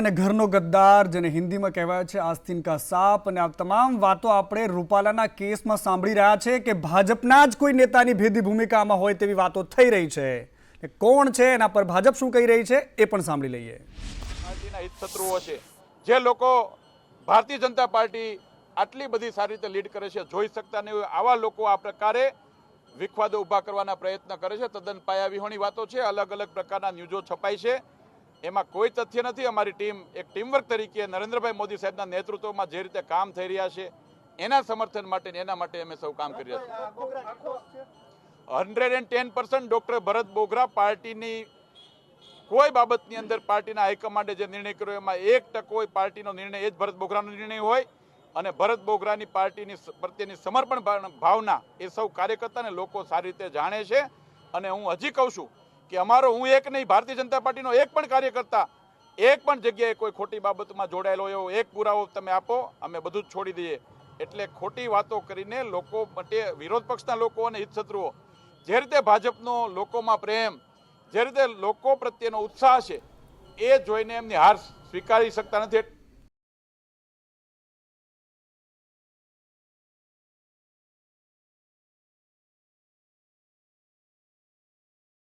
અને ઘરનો ગદ્દાર, જેને હિન્દીમાં કહેવાય છે આસ્તીન કા સાપ, અને આ તમામ વાતો આપણે રૂપાલાના કેસમાં સાંભળી રહ્યા છે કે ભાજપના જ કોઈ નેતાની ભેદી ભૂમિકામાં હોય તેવી વાતો થઈ રહી છે. કોણ છે, એના પર ભાજપ શું કહી રહી છે, એ પણ સાંભળી લઈએ. હિતશત્રુઓ છે. જે લોકો ભારતીય જનતા પાર્ટી આટલી બધી સારી રીતે લીડ કરે છે, જોઈ શકતા નહીં આવા લોકો આ પ્રકારે વિખવાદો ઊભા કરવાના પ્રયત્ન કરે છે. તદ્દન પાયાવિહોણી વાતો છે અલગ અલગ પ્રકારના ન્યૂઝો છપાય છે. એમાં કોઈ તથ્ય નથી. અમારી ટીમ એક ટીમવર્ક તરીકે નરેન્દ્રભાઈ મોદી સાહેબના નેતૃત્વમાં જે રીતે કામ થઈ રહ્યા છે, એના સમર્થન માટે એના માટે અમે સૌ કામ કરી રહ્યા hundred and ten percent doctor Bharat Bogra પાર્ટીની કોઈ બાબતની અંદર પાર્ટીના હાઈકમાન્ડે જે નિર્ણય કર્યો, એમાં એક ટકો પાર્ટીનો નિર્ણય, એ જ ભરત બોગરાનો નિર્ણય હોય. અને ભરત બોગરાની પાર્ટીની પ્રત્યેની સમર્પણ ભાવના એ સૌ કાર્યકર્તાને લોકો સારી રીતે જાણે છે. અને હું હજી કહું છું કે અમારો હું એક નહીં, ભારતીય જનતા પાર્ટીનો એક પણ કાર્યકર્તા એક પણ જગ્યાએ કોઈ ખોટી બાબતમાં જોડાયેલો એવો એક પુરાવો તમે આપો, અમે બધું જ છોડી દઈએ. એટલે ખોટી વાતો કરીને લોકો માટે, વિરોધ પક્ષના લોકો અને હિતશત્રુઓ, જે રીતે ભાજપનો લોકોમાં પ્રેમ, જે રીતે લોકો પ્રત્યેનો ઉત્સાહ છે, એ જોઈને એમની હાર સ્વીકારી શકતા નથી.